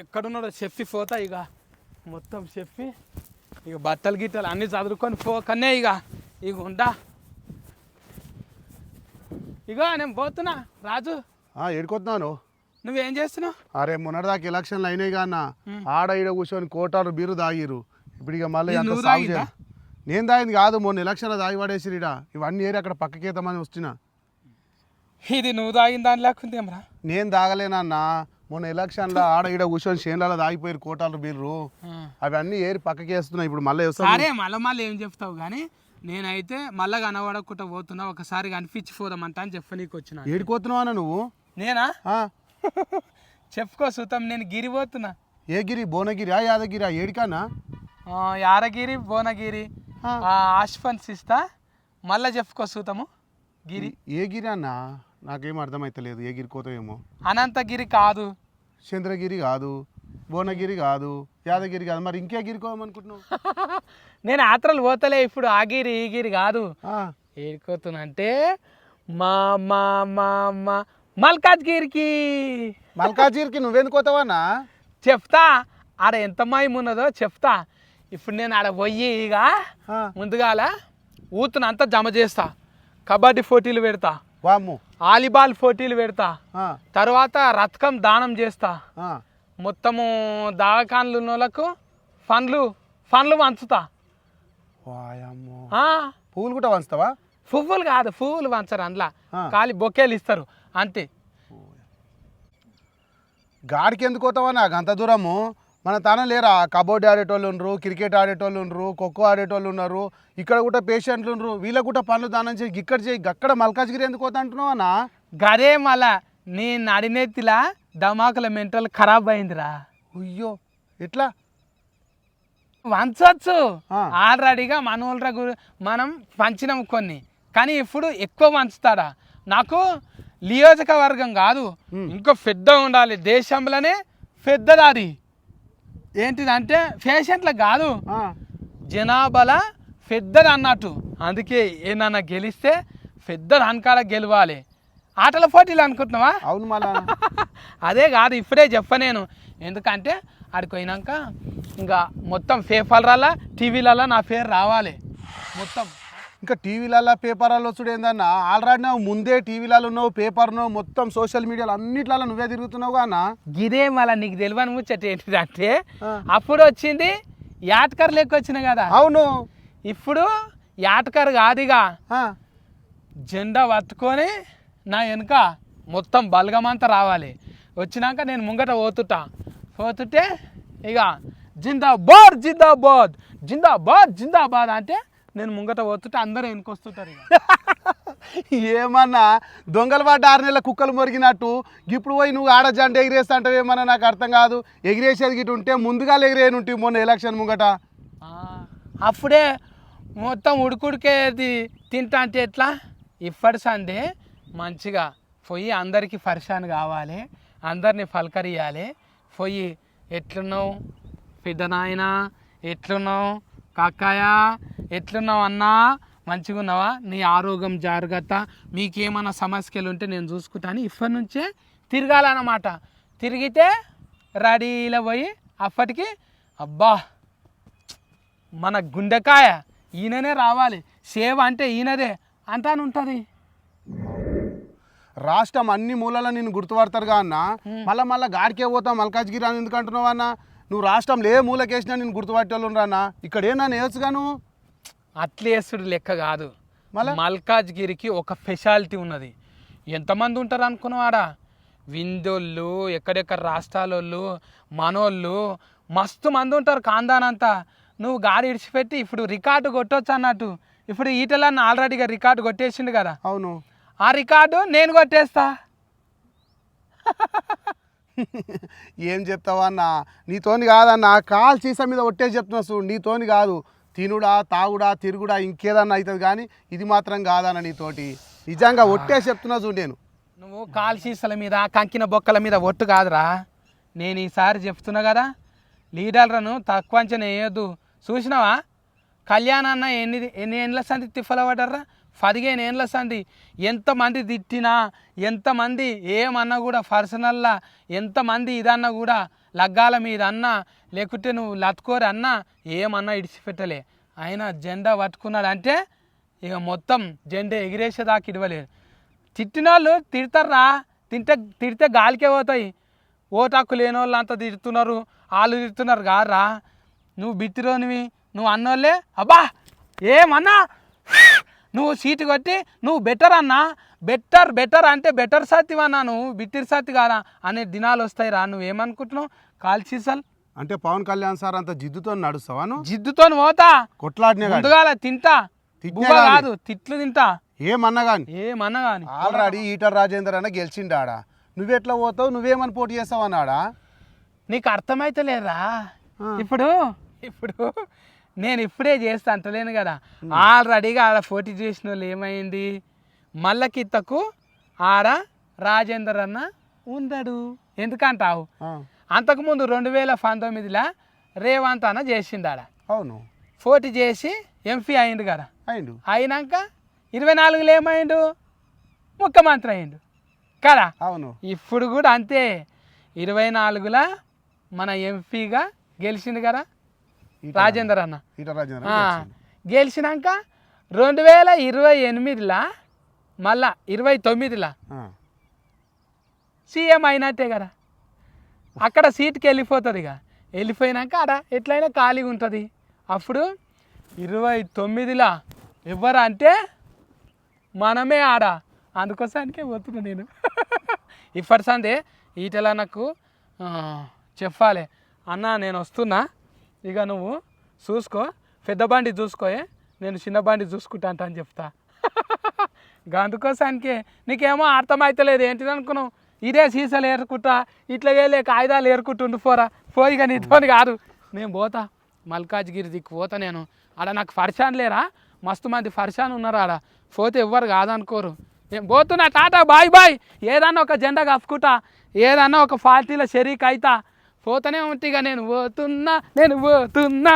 ఎక్కడున్నాడో చెప్పి పోతా ఇక. మొత్తం చెప్పి ఇక బట్టలు గిట్టలు అన్నీ చదువుకొని పోకనే ఇక. ఇక ఉంటా ఇక నేను పోతున్నా. రాజు. ఏడుకొస్తున్నాను నువ్వేం? చేస్తున్నావు? అరే మొన్నటిదాకా ఎలక్షన్లు అయినాయి కాన్న ఆడ ఈడ కూర్చొని కోటారు బీరు తాగిరు ఇప్పుడు ఇక మళ్ళీ సాగు? చేయాలి. నేను తాగింది కాదు మొన్న ఎలక్షన్లో తాగి పడేసిరు ఈడ. ఇవన్నీ ఏరి అక్కడ పక్కకేద్దామని వచ్చిన ఇది నువ్వు తాగిన దాని లేకుందేమరా నేను తాగలేనన్న. మొన్న ఎలక్షన్లో ఆడ ఈడ కూర్చొని చేనులలో తాగిపోయారు కోటాలు బీర్రు. అవన్నీ ఏరి పక్కకేస్తున్నా ఇప్పుడు మళ్ళీ సరే మళ్ళీ మళ్ళీ ఏం చెప్తావు కానీ నేనైతే మళ్ళా కనబడకుండా పోతున్నా ఒకసారి కనిపించి పోదామంట అని చెప్ప నీకు వచ్చిన. ఏడిపోతున్నావు నువ్వు? నేనా? చెప్పుకో సుతం నేను గిరి పోతున్నా. ఏ గిరి? భువనగిరి యాదగిరి ఏడికానా? యారగిరి భువనగిరి ఆ. ఆ, ఆశ్ఫన్స్ ఇస్తా మళ్ళా చెప్పుకో సూతము గిరి. ఏ గిరి అన్న? నాకేం అర్థమైతలేదు. ఏ గిరి కోతమేమో అనంతగిరి కాదు. చంద్రగిరి కాదు భువనగిరి కాదు యాదగిరి కాదు. మరి ఇంకే గిరి కోమనుకుంటున్నావు నేను ఆత్రలు పోతలే ఇప్పుడు ఆ గిరి ఈ గిరి కాదు. ఆ, ఏడుకోతున్నంటే మా మా మా మా మల్కాజ్గిరికి. మల్కాజిగిరికి నువ్వెందుకు పోతావన్నా చెప్తా ఆడ ఎంత మాయం ఉన్నదో చెప్తా. ఇప్పుడు నేను ఆడ పోయి ఇక ముందుగాల ఊతునంతా జమ చేస్తా. కబడ్డీ పోటీలు పెడతా. వామ్ము వాలీబాల్ పోటీలు పెడతా. తర్వాత రథకం దానం చేస్తా. మొత్తము దావకాన్లు ఉన్న వాళ్ళకు ఫండ్లు ఫండ్లు పంచుతా. పువ్వులు కూడా వంచుతావా పువ్వులు కాదు పువ్వులు పంచరు అందులో. ఖాళీ బొకేలు ఇస్తారు అంతే. గాడికి ఎందుకు పోతావన్నా అంత దూరము? మన తన లేరా? కబడ్డీ ఆడేటోళ్ళు ఉన్నారు క్రికెట్ ఆడేటోళ్ళు ఉన్నారు ఖోఖో ఆడేటోళ్ళు ఉన్నారు. ఇక్కడ కూడా పేషెంట్లు ఉన్నారు వీళ్ళకు కూడా పనులు దానం చేయి ఇక్కడ చేయి అక్కడ మల్కాజ్గిరి ఎందుకు పోతా అంటున్నావు అన్నా? గదే మళ్ళా నీ నడినెత్తిలా దమాకుల మెంటల్ ఖరాబ్ అయిందిరా. అయ్యో ఎట్లా? వంచవచ్చు. ఆల్రెడీగా మనోళ్ళ మనం పంచినాం కొన్ని. కానీ ఇప్పుడు ఎక్కువ పంచుతాడా నాకు నియోజకవర్గం కాదు ఇంకో పెద్ద ఉండాలి. దేశంలోనే పెద్దదాది ఏంటిదంటే పేషెంట్లకు కాదు. జనాభాల పెద్దది అన్నట్టు. అందుకే ఏమన్నా గెలిస్తే పెద్దది అనకాల గెలవాలి. ఆటల పోటీలు అనుకుంటున్నావా? అవును మళ్ళా అదే కాదు ఇప్పుడే చెప్ప నేను. ఎందుకంటే ఆడికి పోయినాక ఇంకా మొత్తం పేపర్లలో టీవీలలో నా పేరు రావాలి. మొత్తం. ఇంకా టీవీలలో పేపర్లలో చూడు ఏందన్నా ఆల్రెడీ నువ్వు ముందే టీవీలలో ఉన్నావు పేపర్ ఉన్నావు మొత్తం సోషల్ మీడియాలో అన్నిట్లలో నువ్వే తిరుగుతున్నావు అన్న? గిదే మళ్ళీ నీకు తెలియని ముచ్చట ఏంటిదంటే. అప్పుడు వచ్చింది యాటకర్ లెక్క వచ్చిన కదా. అవును. ఇప్పుడు యాటకర్ కాదుగా. జెండా పట్టుకొని నా వెనుక మొత్తం బలగమంతా రావాలి. వచ్చినాక నేను ముంగట పోతుటా. పోతుంటే ఇక జిందాబాద్ జిందాబాద్ జిందాబాద్ జిందాబాద్ అంటే నేను ముంగట పోతుంటే అందరూ వెనుకొస్తుంటారు ఇక. ఏమన్నా దొంగలు పడ్డ ఆరు నెలల కుక్కలు మొరిగినట్టు ఇప్పుడు పోయి నువ్వు ఆడ జంట ఎగిరేస్తా అంటావేమన్నా నాకు అర్థం కాదు. ఎగిరేసేది గిట్ట ఉంటే ముందుగా ఎగిరేనుంటే మొన్న ఎలక్షన్ ముంగట. అప్పుడే మొత్తం ఉడుకుడికేది తింటా అంటే ఎట్లా? ఇప్పటి సందే మంచిగా పోయి అందరికీ పరిశాన్ కావాలి అందరినీ పలకరియాలి. పోయి ఎట్లున్నావు? పెద్ద నాయన ఎట్లున్నావు? కాకాయ ఎట్లున్నావు అన్నా? మంచిగా ఉన్నావా నీ ఆరోగ్యం జాగ్రత్త. మీకేమైనా సమస్యలు ఉంటే నేను చూసుకుంటాను. ఇప్పటి నుంచే తిరగాలన్నమాట. తిరిగితే రెడీలో పోయి అప్పటికి అబ్బా మన గుండెకాయ ఈయననే రావాలి. సేవ అంటే ఈయనదే అంటాను ఉంటుంది. రాష్ట్రం అన్ని మూలలో నేను గుర్తుపడతారుగా అన్న. మళ్ళా మళ్ళీ గాడికే పోతాం మల్కాజ్గిరి అని ఎందుకు అంటున్నావు అన్న? నువ్వు రాష్ట్రంలో ఏ మూలకేసినా నేను గుర్తుపట్టేవాళ్ళు అన్న ఇక్కడ ఏనా నేర్చుగా నువ్వు అట్లేసుడు లెక్క కాదు. మళ్ళా? మల్కాజ్గిరికి ఒక స్పెషాలిటీ ఉన్నది. ఎంతమంది ఉంటారు అనుకున్నవాడా విందోళ్ళు ఎక్కడెక్కడ రాష్ట్రాలోళ్ళు మనోళ్ళు మస్తు మంది ఉంటారు కాందానంతా. నువ్వు గాడి ఇడిచిపెట్టి ఇప్పుడు రికార్డు కొట్టొచ్చు అన్నట్టు. ఇప్పుడు ఈటలన్న ఆల్రెడీగా రికార్డు కొట్టేసిండు కదా. అవును. ఆ రికార్డు నేను కొట్టేస్తా. ఏం చెప్తావా అన్న? నీతోని కాదన్న కాల్ చీస మీద ఒట్టేసి చెప్తున్నా చూడు నీతోని కాదు. తినుడా తాగుడా తిరుగుడా ఇంకేదన్నా అవుతుంది కానీ ఇది మాత్రం కాదన్న నీతోటి నిజంగా ఒట్టేసి చెప్తున్నా చూడు నేను. నువ్వు కాల్ సీసల మీద కంకిన బొక్కల మీద ఒట్టు కాదురా. నేను ఈసారి చెప్తున్నా కదా లీడర్లను తక్కువ అంచనా వేయొద్దు. చూసినావా? కళ్యాణ్ అన్న ఎన్ని ఎన్ని సంది తిప్పల పడ్డారా పదిహేను ఏండ్ల సంది ఎంతమంది తిట్టినా ఎంతమంది ఏమన్నా కూడా పర్సనల్లా ఎంతమంది ఇదన్నా కూడా లగ్గాల మీద అన్నా లేకుంటే నువ్వు లత్కోరి అన్నా ఏమన్నా ఇడిచిపెట్టలే. ఆయన జెండా పట్టుకున్నాడు అంటే ఇక మొత్తం జెండా ఎగిరేసేదాకా ఇడవలేదు. తిట్టిన వాళ్ళు తిడతారా తింటే తిడితే గాలికే పోతాయి. ఓటాకు లేని వాళ్ళు అంతా తిడుతున్నారు వాళ్ళు తిడుతున్నారు కారా నువ్వు బిత్తిరోనివి నువ్వు అన్నోళ్ళే? అబ్బా! ఏమన్నా? నువ్వు సీటు కొట్టి నువ్వు బెటర్ అన్నా బెటర్ బెటర్ అంటే బెటర్ సత్తి అన్నా నువ్వు బిట్టిరి సత్తి కాదా? అనే దినాలు వస్తాయి రా నువ్వేమనుకుంటున్నావు కాల్ సీసల్ అంటే పవన్ కళ్యాణ్ సార్ అంత జిద్దుతో నడుస్తావా నువ్వు? జిద్దుతో పోతా. కొట్లాడినే ముందుగాల తింటా. బువ్వ. కాదు తిట్లు తింటా. ఏమన్నా కానీ ఏమన్నా కానీ ఆల్రెడీ ఈటర్ రాజేందర్ అన్న గెలిచిండు ఆడ నువ్వెట్లా పోతావు? నువ్వేమని పోటీ చేస్తావు అన్నాడా నీకు అర్థమైతలేరా ఆ. ఇప్పుడు ఇప్పుడు నేను ఇప్పుడే చేస్తా అంటలేను కదా. ఆల్రెడీగా ఆడ పోటీ చేసిన వాళ్ళు ఏమైంది? మల్లకిత్తకు ఆడ రాజేందర్ అన్న ఉండడు ఎందుకంటావు? అంతకుముందు రెండు వేల పంతొమ్మిదిలో రేవంత్ అన్న చేసిండు ఆడ అవును. పోటీ చేసి ఎంపీ అయిండు కదా. అయిండు. అయినాక ఇరవై నాలుగులో ఏమైండు? ముఖ్యమంత్రి అయిండు. కదా? అవును. ఇప్పుడు కూడా అంతే. ఇరవై నాలుగులా మన ఎంపీగా గెలిచింది కదా. రాజేందర్ అన్న. గెలిచినాక రెండు వేల ఇరవై ఎనిమిదిలా మళ్ళా ఇరవై తొమ్మిదిలా సీఎం అయినట్టే కదా. అక్కడ సీట్కి వెళ్ళిపోతుంది ఇక. వెళ్ళిపోయినాక ఆడ ఎట్లయినా ఖాళీగా ఉంటుంది. అప్పుడు ఇరవై తొమ్మిదిలా ఎవరు అంటే మనమే ఆడ. అందుకోసానికే పోతున్నా నేను. ఇప్పటి సందే ఈటెల నాకు చెప్పాలి. అన్న నేను వస్తున్నా. ఇక నువ్వు చూసుకో పెద్ద బండి చూసుకోయే నేను చిన్న బండి చూసుకుంటా అని చెప్తా. అందుకోసానికి నీకేమో అర్థమైతలేదు ఏంటిది అనుకున్నావు? ఇదే సీసాలు ఏరుకుంటా ఇట్లా వెళ్ళే కాగితాలు ఏరుకుంటుండు పోరా. పోయి ఇక నీతోని కాదు. నేను పోతా మల్కాజ్గిరి దిక్కు పోతా నేను. ఆడ నాకు ఫర్షాన్ లేరా? మస్తు మంది ఫర్షాన్ ఉన్నారు ఆడ. పోతే ఎవ్వరు కాదనుకోరు. నేను పోతున్నా టాటా బాయ్ బాయ్. ఏదన్నా ఒక జెండా కప్పుకుంటా ఏదన్నా ఒక పార్టీలో షరీక్ అవుతా పోతూనే ఉంటే ఇక నేను పోతున్నా నేను పోతున్నా.